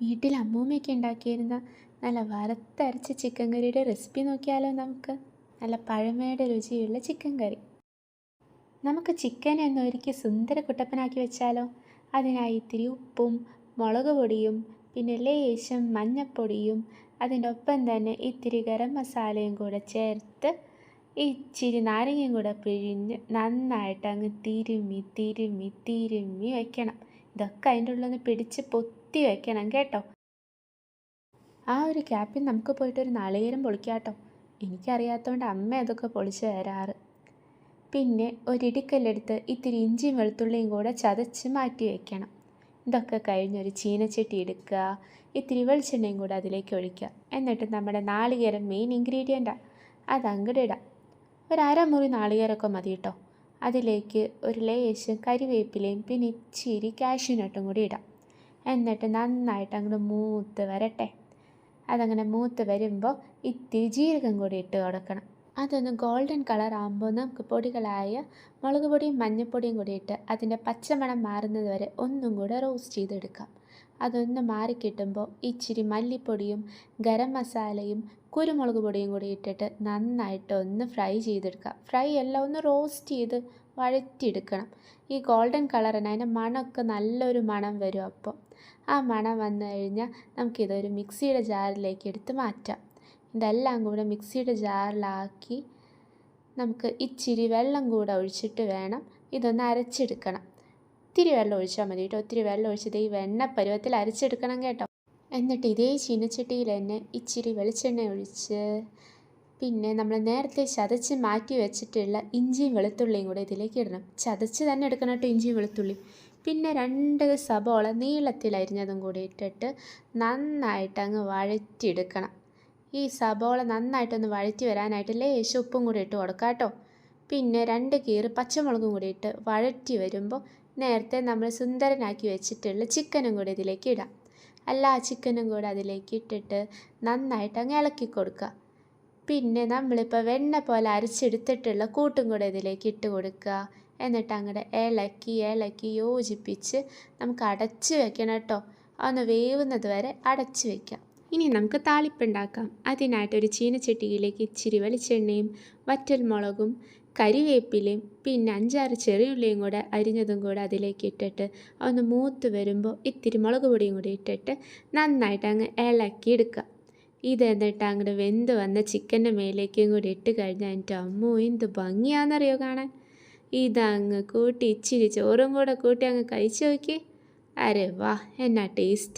വീട്ടിൽ അമ്മൂമ്മയൊക്കെ ഉണ്ടാക്കിയിരുന്ന നല്ല വറുത്തരച്ച ചിക്കൻ കറിയുടെ റെസിപ്പി നോക്കിയാലോ നമുക്ക്? നല്ല പഴമയുടെ രുചിയുള്ള ചിക്കൻ കറി നമുക്ക് ചിക്കൻ ഒന്ന് ഒരുക്കി സുന്ദര കുട്ടപ്പനാക്കി വെച്ചാലോ? അതിനായി ഇത്തിരി ഉപ്പും മുളക് പൊടിയും പിന്നെ ലേശം മഞ്ഞപ്പൊടിയും അതിന്റെ ഒപ്പം തന്നെ ഇത്തിരി ഗരം മസാലയും കൂടെ ചേർത്ത് ഇച്ചിരി നാരങ്ങയും കൂടെ പിഴിഞ്ഞ് നന്നായിട്ട് അങ്ങ് തിരുമ്മി തിരുമ്മി തിരുമ്മി വെക്കണം. ഇതൊക്കെ അതിന്റെ ഉള്ളിൽ പിടിച്ച് പൊത്തി വെക്കണം കേട്ടോ. ആ ഒരു ക്യാപ്പിൽ നമുക്ക് പോയിട്ട് ഒരു നാളികേരം പൊളിക്കാട്ടോ. എനിക്കറിയാത്തതുകൊണ്ട് അമ്മ അതൊക്കെ പൊളിച്ച് തരാറ്. പിന്നെ ഒരിടിക്കല്ലെടുത്ത് ഇത്തിരി ഇഞ്ചിയും വെളുത്തുള്ളിയും കൂടെ ചതച്ച് മാറ്റി വയ്ക്കണം. ഇതൊക്കെ കഴിഞ്ഞൊരു ചീനച്ചട്ടി എടുക്കുക ഇത്തിരി വെളിച്ചെണ്ണയും കൂടെ അതിലേക്ക് ഒഴിക്കുക. എന്നിട്ട് നമ്മുടെ നാളികേരം മെയിൻ ഇൻഗ്രീഡിയന്റാണ് അത് അങ്ങോട്ട് ഇടാം. ഒരു അരമുറി നാളികേരമൊക്കെ മതി കേട്ടോ അതിലേക്ക് ഒരു ലേശം കരിവേപ്പിലയും പിന്നെ ഇച്ചിരി കാഷ്യൂനട്ടും കൂടി ഇടാം. എന്നിട്ട് നന്നായിട്ട് അങ്ങോട്ട് മൂത്ത് വരട്ടെ. അതങ്ങനെ മൂത്ത് വരുമ്പോൾ ഇത്തിരി ജീരകം കൂടി ഇട്ട് കൊടുക്കണം. അതൊന്ന് ഗോൾഡൻ കളർ ആകുമ്പോൾ നമുക്ക് പൊടികളായ മുളക് പൊടിയും മഞ്ഞൾപ്പൊടിയും കൂടി ഇട്ട് അതിന്റെ പച്ചമണം മാറുന്നത് വരെ ഒന്നും കൂടെ റോസ്റ്റ് ചെയ്തെടുക്കാം. അതൊന്ന് മാറിക്കിട്ടുമ്പോൾ ഇച്ചിരി മല്ലിപ്പൊടിയും ഗരം മസാലയും കുരുമുളക് പൊടിയും കൂടി ഇട്ടിട്ട് നന്നായിട്ട് ഒന്ന് ഫ്രൈ ചെയ്തെടുക്കാം. ഫ്രൈ എല്ലാം ഒന്ന് റോസ്റ്റ് ചെയ്ത് വഴറ്റിയെടുക്കണം. ഈ ഗോൾഡൻ കളറിന് അതിന്റെ മണമൊക്കെ നല്ലൊരു മണം വരും അപ്പോൾ. ആ മണം വന്നു കഴിഞ്ഞാൽ നമുക്കിതൊരു മിക്സിയുടെ ജാറിലേക്ക് എടുത്ത് മാറ്റാം. ഇതെല്ലാം കൂടെ മിക്സിയുടെ ജാറിലാക്കി നമുക്ക് ഇച്ചിരി വെള്ളം കൂടെ ഒഴിച്ചിട്ട് വേണം ഇതൊന്ന് അരച്ചെടുക്കണം. ഇത്തിരി വെള്ളം ഒഴിച്ചാൽ മതി കേട്ടോ. ഒത്തിരി വെള്ളം ഒഴിച്ചത് ഈ വെണ്ണ പരുവത്തിൽ അരച്ചെടുക്കണം കേട്ടോ. എന്നിട്ട് ഇതേ ചീനച്ചട്ടിയിൽ തന്നെ ഇച്ചിരി വെളിച്ചെണ്ണ ഒഴിച്ച് പിന്നെ നമ്മൾ നേരത്തെ ചതച്ച് മാറ്റി വെച്ചിട്ടുള്ള ഇഞ്ചിയും വെളുത്തുള്ളിയും കൂടെ ഇതിലേക്ക് ഇടണം. ചതച്ച് തന്നെ എടുക്കണം കേട്ടോ ഇഞ്ചിയും വെളുത്തുള്ളിയും പിന്നെ രണ്ട് സബോള നീളത്തിൽ അരിഞ്ഞതും കൂടി ഇട്ടിട്ട് നന്നായിട്ട് അങ്ങ് വഴറ്റിയെടുക്കണം. ഈ സബോള നന്നായിട്ടൊന്ന് വഴറ്റി വരാനായിട്ട് ലേശം ഉപ്പും കൂടി ഇട്ട് കൊടുക്കാം കേട്ടോ പിന്നെ രണ്ട് കീറ് പച്ചമുളകും കൂടി ഇട്ട് വഴറ്റി വരുമ്പോൾ നേരത്തെ നമ്മൾ സുന്ദരനാക്കി വെച്ചിട്ടുള്ള ചിക്കനും കൂടി ഇതിലേക്ക് ഇടാം. എല്ലാ ചിക്കനും കൂടി അതിലേക്ക് ഇട്ടിട്ട് നന്നായിട്ട് അങ്ങ് ഇളക്കി കൊടുക്കുക. പിന്നെ നമ്മളിപ്പോൾ വെണ്ണ പോലെ അരച്ചെടുത്തിട്ടുള്ള കൂട്ടും കൂടെ ഇതിലേക്ക് ഇട്ട് കൊടുക്കുക. എന്നിട്ട് അങ്ങോട്ട് ഇളക്കി ഇളക്കി യോജിപ്പിച്ച് നമുക്ക് അടച്ച് വെക്കണം കേട്ടോ. ഒന്ന് വേവുന്നത് വരെ അടച്ച് വെക്കാം. ഇനി നമുക്ക് താളിപ്പുണ്ടാക്കാം. അതിനായിട്ട് ഒരു ചീനച്ചട്ടിയിലേക്ക് ഇച്ചിരി വെളിച്ചെണ്ണയും വറ്റൽമുളകും കരിവേപ്പിലയും പിന്നെ അഞ്ചാറ് ചെറിയുള്ളിയും കൂടെ അരിഞ്ഞതും കൂടെ അതിലേക്ക് ഇട്ടിട്ട് ഒന്ന് മൂത്ത് വരുമ്പോൾ ഇത്തിരി മുളക് പൊടിയും കൂടി ഇട്ടിട്ട് നന്നായിട്ട് അങ്ങ് ഇളക്കി എടുക്കുക. ഇത് എന്നിട്ട് അങ്ങോട്ട് വെന്ത് വന്ന ചിക്കന്റെ മേലേക്കും കൂടി ഇട്ട് കഴിഞ്ഞാൽ എന്റെ അമ്മോ എന്ത് ഭംഗിയാണെന്നറിയോ കാണാൻ? ഇതങ്ങ് കൂട്ടി ഇച്ചിരി ചോറും കൂടെ കൂട്ടി അങ്ങ് കഴിച്ചു നോക്കി അരെ വാ എന്നാ ടേസ്റ്റ്.